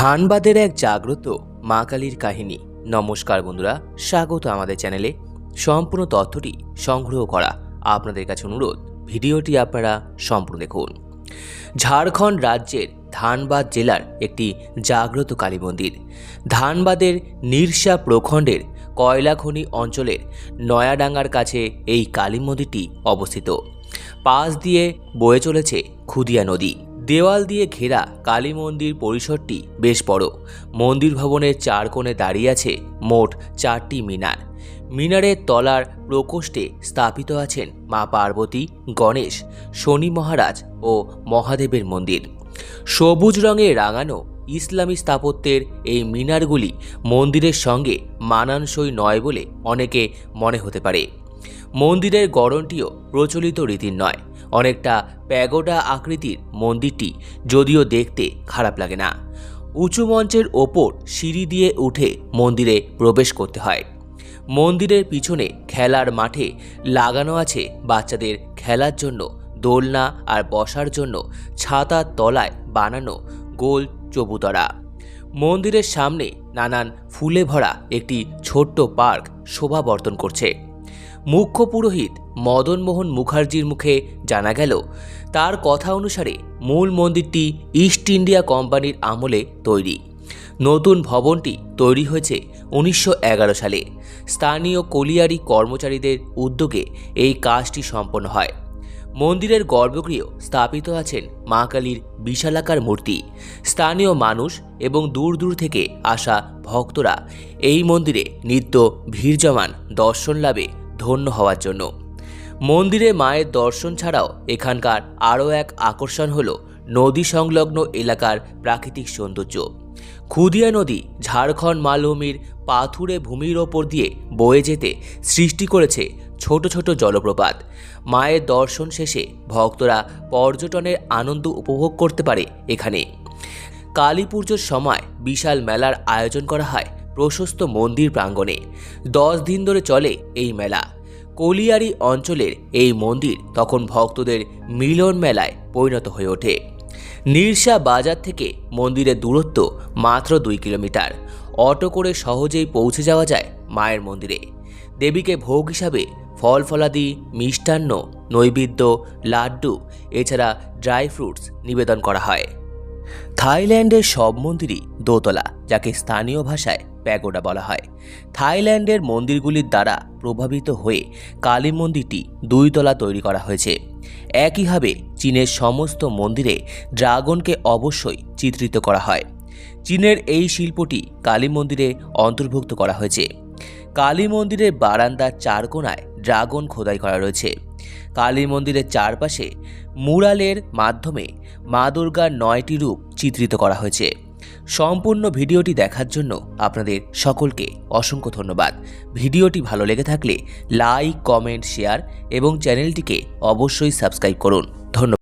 ধানবাদের এক জাগ্রত মা কালীর কাহিনী। নমস্কার বন্ধুরা, স্বাগত আমাদের চ্যানেলে। সম্পূর্ণ তথ্যটি সংগ্রহ করা আপনাদের কাছে অনুরোধ। ভিডিওটি আপনারা সম্পূর্ণ দেখুন। ঝাড়খণ্ড রাজ্যের ধানবাদ জেলার একটি জাগ্রত কালী মন্দির। ধানবাদের নিরসা প্রখণ্ডের কয়লাখনি অঞ্চলের নয়াডাঙ্গার কাছে এই কালী মন্দিরটি অবস্থিত। পাশ দিয়ে বয়ে চলেছে খুদিয়া নদী। দেওয়াল দিয়ে ঘেরা কালী মন্দির পরিসরটি বেশ বড়। মন্দির ভবনের চার কোণে দাঁড়িয়ে আছে মোট চারটি মিনার। মিনারের তলার প্রকোষ্ঠে স্থাপিত আছেন মা পার্বতী, গণেশ, শনি মহারাজ ও মহাদেবের মন্দির। সবুজ রঙে রাঙানো ইসলামী স্থাপত্যের এই মিনারগুলি মন্দিরের সঙ্গে মানানসই নয় বলে অনেকে মনে হতে পারে। মন্দিরের গড়নটিও প্রচলিত রীতির নয়। অনেকটা প্যাগোডা আকৃতির মন্দিরটি যদিও দেখতে খারাপ লাগে না। উঁচু মঞ্চের ওপর সিঁড়ি দিয়ে উঠে মন্দিরে প্রবেশ করতে হয়। মন্দিরের পিছনে খেলার মাঠে লাগানো আছে বাচ্চাদের খেলার জন্য দোলনা আর বসার জন্য ছাতার তলায় বানানো গোল চবুতরা। মন্দিরের সামনে নানান ফুলে ভরা একটি ছোট্ট পার্ক শোভা বর্তন করছে। মুখ্য পুরোহিত মদনমোহন মুখার্জির মুখে জানা গেল, তার কথা অনুসারে মূল মন্দিরটি ইস্ট ইন্ডিয়া কোম্পানির আমলে তৈরি। নতুন ভবনটি তৈরি হয়েছে উনিশশো এগারো সালে। স্থানীয় কলিয়ারি কর্মচারীদের উদ্যোগে এই কাজটি সম্পন্ন হয়। মন্দিরের গর্ভগৃহ স্থাপিত আছেন মা কালীর বিশালাকার মূর্তি। স্থানীয় মানুষ এবং দূর দূর থেকে আসা ভক্তরা এই মন্দিরে নিত্য ভিড় জমান দর্শন লাভে ধন্য হওয়ার জন্য। মন্দিরে মায়ের দর্শন ছাড়াও এখানকার আরও এক আকর্ষণ হল নদী সংলগ্ন এলাকার প্রাকৃতিক সৌন্দর্য। খুদিয়া নদী, ঝাড়খণ্ড মালভূমির পাথুরে ভূমির ওপর দিয়ে বয়ে যেতে সৃষ্টি করেছে ছোট ছোট জলপ্রপাত। মায়ের দর্শন শেষে ভক্তরা পর্যটনের আনন্দ উপভোগ করতে পারে এখানে। কালী পুজোর সময় বিশাল মেলার আয়োজন করা হয় প্রশস্ত মন্দির প্রাঙ্গণে দশ দিন ধরে চলে এই মেলা। কলিয়ারি অঞ্চলের এই মন্দির তখন ভক্তদের মিলন মেলায় পরিণত হয়ে ওঠে। নির্সা বাজার থেকে মন্দিরের দূরত্ব মাত্র দুই কিলোমিটার। অটো করে সহজেই পৌঁছে যাওয়া যায় মায়ের মন্দিরে। দেবীকে ভোগ হিসাবে ফল ফলাদি, মিষ্টান্ন, নৈবেদ্য, লাড্ডু, এছাড়া ড্রাই ফ্রুটস নিবেদন করা হয়। থাইল্যান্ডের সব মন্দিরই দোতলা, যাকে স্থানীয় ভাষায় প্যাগোডা বলা হয়। থাইল্যান্ডের মন্দিরগুলির দ্বারা প্রভাবিত হয়ে কালী মন্দিরটি দুই তলা তৈরি করা হয়েছে। একইভাবে চীনের সমস্ত মন্দিরে ড্রাগনকে অবশ্যই চিত্রিত করা হয়। চীনের এই শিল্পটি কালী মন্দিরে অন্তর্ভুক্ত করা হয়েছে। কালী মন্দিরের বারান্দার চার কোণায় ড্রাগন খোদাই করা রয়েছে। কালী মন্দিরের চারপাশে মুরালের মাধ্যমে মা দুর্গার নয়টি রূপ চিত্রিত করা হয়েছে। সম্পূর্ণ ভিডিওটি দেখার জন্য আপনাদের সকলকে অসংখ্য ধন্যবাদ। ভিডিওটি ভালো লেগে থাকলে লাইক, কমেন্ট, শেয়ার এবং চ্যানেলটিকে অবশ্যই সাবস্ক্রাইব করুন। ধন্যবাদ।